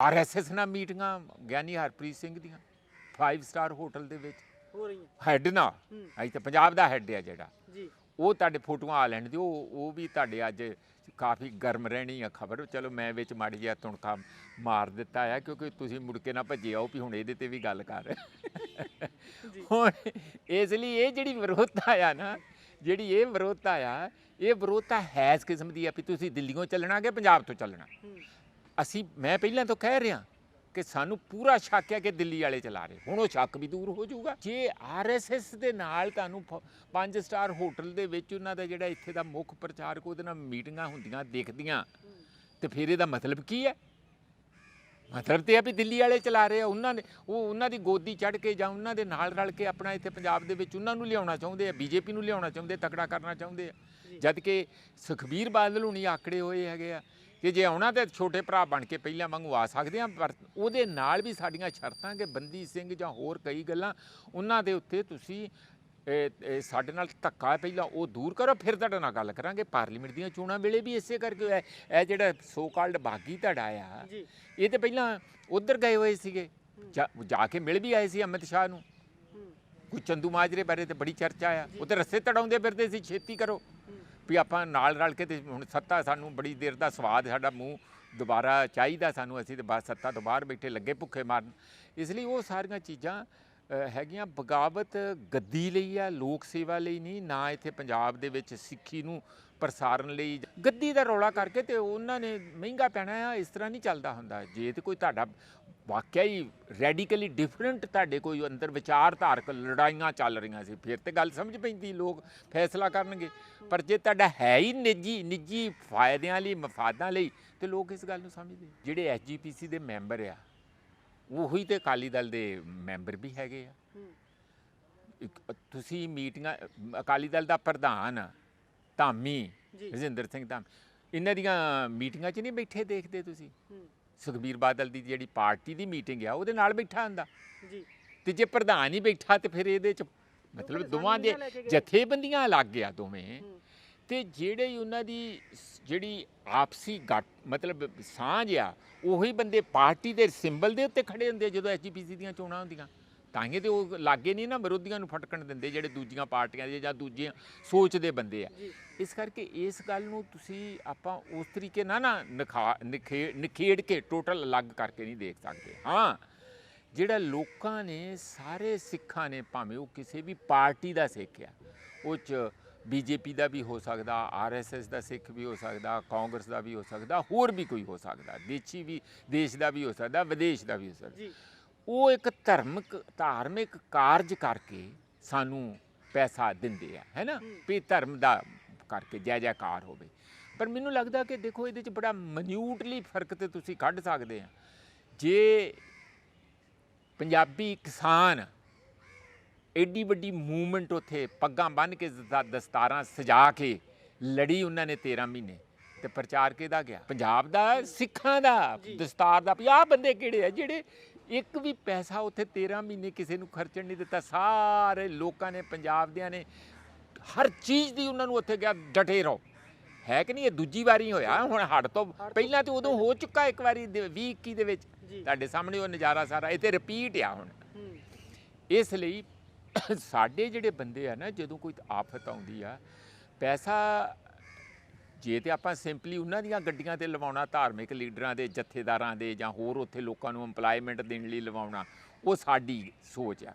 RSS ਨਾਲ ਮੀਟਿੰਗਾਂ ਗਿਆਨੀ ਹਰਪ੍ਰੀਤ ਸਿੰਘ ਦੀਆਂ 5 ਸਟਾਰ ਹੋਟਲ ਦੇ ਵਿੱਚ। ਹੋ ਰਹੀਆਂ। ਹੈੱਡ ਨਾ ਹੂੰ। ਅਸੀਂ ਤਾਂ ਪੰਜਾਬ ਦਾ ਹੈੱਡ ਆ ਜਿਹੜਾ। ਜੀ। ਉਹ ਤੁਹਾਡੇ ਫੋਟੋਆਂ ਆ ਲੈਣ ਦਿਓ ਉਹ ਉਹ ਵੀ ਤੁਹਾਡੇ ਅੱਜ ਕਾਫੀ ਗਰਮ ਰਹਿਣੀ ਆ ਖਬਰ। ਚਲੋ ਮੈਂ ਵਿੱਚ ਮੜ ਜਿਹਾ ਤੁਣਕਾ ਮਾਰ ਦਿੱਤਾ ਆ ਕਿਉਂਕਿ ਤੁਸੀਂ ਮੁੜ ਕੇ ਨਾ ਭੱਜੇ ਆਓ ਵੀ ਹੁਣ ਇਹਦੇ ਤੇ ਵੀ ਗੱਲ ਕਰ। ਜੀ। ਹੁਣ ਇਸ ਲਈ ਇਹ ਜਿਹੜੀ ਵਿਰੋਧਤਾ ਆ ਨਾ ਜਿਹੜੀ ਇਹ ਵਿਰੋਧਤਾ ਆ ਇਹ ਵਿਰੋਧਤਾ ਹੈ ਇਸ ਕਿਸਮ ਦੀ ਆ ਵੀ ਤੁਸੀਂ ਦਿੱਲੀੋਂ ਚੱਲਣਾ ਕਿ ਪੰਜਾਬ ਤੋਂ ਚੱਲਣਾ। ਅਸੀਂ, ਮੈਂ ਪਹਿਲਾਂ ਤੋਂ ਕਹਿ ਰਿਹਾ ਕਿ ਸਾਨੂੰ ਪੂਰਾ ਸ਼ੱਕ ਹੈ ਕਿ ਦਿੱਲੀ ਵਾਲੇ ਚਲਾ ਰਹੇ। ਹੁਣ ਉਹ ਸ਼ੱਕ ਵੀ ਦੂਰ ਹੋ ਜਾਊਗਾ। ਜੇ ਆਰਐਸਐਸ ਦੇ ਨਾਲ ਤੁਹਾਨੂੰ 5 ਸਟਾਰ ਹੋਟਲ ਦੇ ਵਿੱਚ ਉਹਨਾਂ ਦਾ ਜਿਹੜਾ ਇੱਥੇ ਦਾ ਮੁੱਖ ਪ੍ਰਚਾਰਕ, ਉਹਦੇ ਨਾਲ ਮੀਟਿੰਗਾਂ ਹੁੰਦੀਆਂ, ਦੇਖਦੀਆਂ, ਤੇ ਫਿਰ ਇਹਦਾ ਮਤਲਬ ਕੀ ਹੈ? ਮਤਲਬ ਤੇ ਆ ਵੀ ਦਿੱਲੀ ਵਾਲੇ ਚਲਾ ਰਹੇ ਆ ਉਹਨਾਂ ਨੇ ਉਹ ਉਹਨਾਂ ਦੀ ਗੋਦੀ ਚੜ ਕੇ ਜਾਂ ਉਹਨਾਂ ਦੇ ਨਾਲ ਰਲ ਕੇ ਆਪਣਾ ਇੱਥੇ ਪੰਜਾਬ ਦੇ ਵਿੱਚ ਉਹਨਾਂ ਨੂੰ ਲਿਆਉਣਾ ਚਾਹੁੰਦੇ ਆ ਬੀਜੇਪੀ ਨੂੰ ਲਿਆਉਣਾ ਚਾਹੁੰਦੇ ਤਕੜਾ ਕਰਨਾ ਚਾਹੁੰਦੇ ਆ। ਜਦ ਕਿ ਸੁਖਬੀਰ ਬਾਦਲ ਹੁਣੀ ਆਕੜੇ ਹੋਏ ਹੈਗੇ ਆ ਕਿ ਜੇ ਆਉਣਾ ਤੇ ਛੋਟੇ ਭਰਾ ਬਣ ਕੇ ਪਹਿਲਾਂ ਵਾਂਗੂ ਆ ਸਕਦੇ ਆ ਪਰ ਉਹਦੇ ਨਾਲ ਵੀ ਸਾਡੀਆਂ ਸ਼ਰਤਾਂ ਕਿ ਬੰਦੀ ਸਿੰਘ ਜਾਂ ਹੋਰ ਕਈ ਗੱਲਾਂ ਉਹਨਾਂ ਦੇ ਉੱਤੇ ਤੁਸੀਂ ਸਾਡੇ ਨਾਲ ਧੱਕਾ ਹੈ ਪਹਿਲਾਂ ਉਹ ਦੂਰ ਕਰੋ ਫਿਰ ਤੁਹਾਡੇ ਨਾਲ ਗੱਲ ਕਰਾਂਗੇ। ਪਾਰਲੀਮੈਂਟ ਦੀਆਂ ਚੋਣਾਂ ਵੇਲੇ ਵੀ ਇਸੇ ਕਰਕੇ ਹੋਇਆ। ਇਹ ਜਿਹੜਾ ਸੋ ਕਾਲਡ ਬਾਗੀ ਧੜਾ ਆ ਜੀ। ਇਹ ਤੇ ਪਹਿਲਾਂ ਉਧਰ ਗਏ ਹੋਏ ਸੀਗੇ। ਜਾ- ਕੇ ਮਿਲ ਵੀ ਆਏ ਸੀ ਅਮਿਤ ਸ਼ਾਹ ਨੂੰ। ਕੋਈ ਚੰਦੂ ਮਾਜਰੇ ਬਾਰੇ ਤੇ ਬੜੀ ਚਰਚਾ ਆ। ਉਹ ਤੇ ਰਸਤੇ ਤੜਾਉਂਦੇ ਫਿਰਦੇ ਸੀ ਛੇਤੀ ਕਰੋ। ਵੀ ਆਪਾਂ ਨਾਲ ਰਲ ਕੇ ਤੇ ਹੁਣ ਸੱਤਾ ਸਾਨੂੰ ਬੜੀ ਦੇਰ ਦਾ ਸਵਾਦ ਸਾਡਾ ਮੂੰਹ ਦੁਬਾਰਾ ਚਾਹੀਦਾ ਸਾਨੂੰ ਅਸੀਂ ਤੇ ਬਸ ਸੱਤਾ ਤੋਂ ਬਾਹਰ ਬੈਠੇ ਲੱਗੇ ਭੁੱਖੇ ਮਾਰਨ। ਇਸ ਲਈ ਉਹ ਸਾਰੀਆਂ ਚੀਜ਼ਾਂ ਹੈਗੀਆਂ ਬਗਾਵਤ ਗੱਦੀ ਲਈ ਆ, ਲੋਕ ਸੇਵਾ ਲਈ ਨਹੀਂ, ਨਾ ਇੱਥੇ ਪੰਜਾਬ ਦੇ ਵਿੱਚ ਸਿੱਖੀ ਨੂੰ ਪ੍ਰਸਾਰਨ ਲਈ। ਗੱਦੀ ਦਾ ਰੌਲਾ ਕਰਕੇ ਤੇ ਉਹਨਾਂ ਨੇ ਮਹਿੰਗਾ ਪੈਣਾ ਆ, ਇਸ ਤਰ੍ਹਾਂ ਨਹੀਂ ਚੱਲਦਾ ਹੁੰਦਾ। ਜੇ ਤੇ ਕੋਈ ਤੁਹਾਡਾ ਵਾਕਿਆ ਹੀ ਰੈਡੀਕਲੀ ਡਿਫਰੈਂਟ ਤੁਹਾਡੇ ਕੋਈ ਅੰਦਰ ਵਿਚਾਰਧਾਰਕ ਲੜਾਈਆਂ ਚੱਲ ਰਹੀਆਂ ਸੀ, ਫਿਰ ਤੇ ਗੱਲ ਸਮਝ ਪੈਂਦੀ, ਲੋਕ ਫੈਸਲਾ ਕਰਨਗੇ। ਪਰ ਜੇ ਤੁਹਾਡਾ ਹੈ ਹੀ ਨਿੱਜੀ ਨਿੱਜੀ ਫਾਇਦਿਆਂ ਲਈ, ਮਫਾਦਾਂ ਲਈ, ਤੇ ਲੋਕ ਇਸ ਗੱਲ ਨੂੰ ਸਮਝਦੇ। ਜਿਹੜੇ ਐਸਜੀਪੀਸੀ ਦੇ ਮੈਂਬਰ ਆ ਉਹੀ ਤੇ ਅਕਾਲੀ ਦਲ ਦੇ ਮੈਂਬਰ ਵੀ ਹੈਗੇ ਆ। ਇੱਕ ਤੁਸੀਂ ਮੀਟਿੰਗਾਂ ਅਕਾਲੀ ਦਲ ਦਾ ਪ੍ਰਧਾਨ ਧਾਮੀ ਰਜਿੰਦਰ ਸਿੰਘ ਧਾਮ ਇਹਨਾਂ ਦੀਆਂ ਮੀਟਿੰਗਾਂ 'ਚ ਨਹੀਂ ਬੈਠੇ ਦੇਖਦੇ ਤੁਸੀਂ? ਸੁਖਬੀਰ ਬਾਦਲ ਦੀ ਜਿਹੜੀ ਪਾਰਟੀ ਦੀ ਮੀਟਿੰਗ ਆ ਉਹਦੇ ਨਾਲ ਬੈਠਾ ਹੁੰਦਾ। ਜੀ। ਤੇ ਜੇ ਪ੍ਰਧਾਨ ਹੀ ਬੈਠਾ ਤੇ ਫਿਰ ਇਹਦੇ 'ਚ ਮਤਲਬ ਦੋਵਾਂ ਦੇ? ਜਥੇਬੰਦੀਆਂ ਅਲੱਗ ਆ ਦੋਵੇਂ। ਤੇ ਜਿਹੜੇ ਉਹਨਾਂ ਦੀ ਜਿਹੜੀ ਆਪਸੀ ਗੱਟ ਮਤਲਬ ਸਾਂਝ ਆ ਉਹੀ ਬੰਦੇ ਪਾਰਟੀ ਦੇ ਸਿੰਬਲ ਦੇ ਉੱਤੇ ਖੜੇ ਹੁੰਦੇ ਜਦੋਂ ਐਸਜੀਪੀਸੀ ਦੀਆਂ ਚੋਣਾਂ ਹੁੰਦੀਆਂ। ਤਾਂ ਹੀ ਤੇ ਉਹ ਲਾਗੇ ਨਹੀਂ ਨਾ ਵਿਰੋਧੀਆਂ ਨੂੰ ਫਟਕਣ ਦਿੰਦੇ ਜਿਹੜੇ ਦੂਜੀਆਂ ਪਾਰਟੀਆਂ ਦੇ ਜਾਂ ਦੂਜੀਆਂ ਸੋਚ ਦੇ ਬੰਦੇ ਆ। ਇਸ ਕਰਕੇ ਇਸ ਗੱਲ ਨੂੰ ਤੁਸੀਂ ਆਪਾਂ ਉਸ ਤਰੀਕੇ ਨਾਲ ਨਾ ਨਿਖੇ- ਨਿਖੇੜ ਕੇ ਟੋਟਲ ਅਲੱਗ ਕਰਕੇ ਨਹੀਂ ਦੇਖ ਸਕਦੇ। ਹਾਂ ਜਿਹੜਾ ਲੋਕਾਂ ਨੇ ਸਾਰੇ ਸਿੱਖਾਂ ਨੇ ਭਾਵੇਂ ਉਹ ਕਿਸੇ ਵੀ ਪਾਰਟੀ ਦਾ ਸਿੱਖ ਆ ਉਹ ਚ ਬੀਜੇਪੀ ਦਾ ਵੀ ਹੋ ਸਕਦਾ ਆਰਐਸਐਸ ਦਾ ਸਿੱਖ ਵੀ ਹੋ ਸਕਦਾ ਕਾਂਗਰਸ ਦਾ ਵੀ ਹੋ ਸਕਦਾ ਹੋਰ ਵੀ ਕੋਈ ਹੋ ਸਕਦਾ ਦੇਸ਼ੀ ਵੀ ਦੇਸ਼ ਦਾ ਵੀ ਹੋ ਸਕਦਾ ਵਿਦੇਸ਼ ਦਾ ਵੀ ਹੋ ਸਕਦਾ। ਉਹ ਇੱਕ ਧਰਮਿਕ ਧਾਰਮਿਕ ਕਾਰਜ ਕਰਕੇ ਸਾਨੂੰ ਪੈਸਾ ਦਿੰਦੇ ਆ ਹੈ ਨਾ। ਵੀ ਧਰਮ ਦਾ ਕਰਕੇ ਜੈ ਜੈਕਾਰ ਹੋਵੇ। ਪਰ ਮੈਨੂੰ ਲੱਗਦਾ ਕਿ ਦੇਖੋ ਇਹਦੇ ਚ ਬੜਾ ਮਨਿਊਟਲੀ ਫ਼ਰਕ ਤੇ ਤੁਸੀਂ ਕੱਢ ਸਕਦੇ ਆ। ਜੇ ਪੰਜਾਬੀ ਕਿਸਾਨ ਐਡੀ ਵੱਡੀ ਮੂਵਮੈਂਟ ਉਥੇ ਪੱਗਾਂ ਬੰਨ੍ਹ ਕੇ ਦਸਤਾ- ਦਸਤਾਰਾਂ ਸਜਾ ਕੇ ਲੜੀ ਉਹਨਾਂ ਨੇ 13 ਮਹੀਨੇ ਤੇ ਪ੍ਰਚਾਰ ਕਿਹਦਾ ਗਿਆ? ਪੰਜਾਬ ਦਾ ਸਿੱਖਾਂ ਦਾ। ਦਸਤਾਰ ਦਾ। ਪੰਜਾਹ ਬੰਦੇ ਕਿਹੜੇ ਆ ਜਿਹੜੇ ਇੱਕ ਵੀ ਪੈਸਾ ਉੱਥੇ 13 ਮਹੀਨੇ ਕਿਸੇ ਨੂੰ ਖਰਚਣ ਨਹੀਂ ਦਿੱਤਾ? ਸਾਰੇ ਲੋਕਾਂ ਨੇ ਪੰਜਾਬ ਦਿਆਂ ਨੇ ਹਰ ਚੀਜ਼ ਦੀ ਉਹਨਾਂ ਨੂੰ ਉੱਥੇ ਗਿਆ ਡਟੇ ਰਹੋ। ਹੈ ਕਿ ਨਹੀਂ? ਇਹ ਦੂਜੀ ਵਾਰੀ ਹੋਇਆ। ਹੁਣ ਹੜ ਤੋਂ ਪਹਿਲਾਂ ਤੇ ਉਦੋਂ ਹੋ ਚੁੱਕਾ ਇੱਕ ਵਾਰੀ 20 21 ਦੇ ਵਿੱਚ। ਜੀ। ਤੁਹਾਡੇ ਸਾਹਮਣੇ ਉਹ ਨਜ਼ਾਰਾ ਸਾਰਾ ਇਹ ਤੇ ਰਿਪੀਟ ਆ ਹੁਣ। ਹੂੰ। ਇਸ ਲਈ ਸਾਡੇ ਜਿਹੜੇ ਬੰਦੇ ਆ ਨਾ, ਜਦੋਂ ਕੋਈ ਆਫਤ ਆਉਂਦੀ ਆ, ਪੈਸਾ ਜੇ ਤੇ ਆਪਾਂ ਸਿੰਪਲੀ ਉਹਨਾਂ ਦੀਆਂ ਗੱਡੀਆਂ ਤੇ ਲਵਾਉਣਾ, ਧਾਰਮਿਕ ਲੀਡਰਾਂ ਦੇ, ਜਥੇਦਾਰਾਂ ਦੇ ਜਾਂ ਹੋਰ ਉੱਥੇ ਲੋਕਾਂ ਨੂੰ ਏਮਪਲੋਇਮੈਂਟ ਦੇਣ ਲਈ ਲਵਾਉਣਾ, ਉਹ ਸਾਡੀ ਸੋਚ ਆ।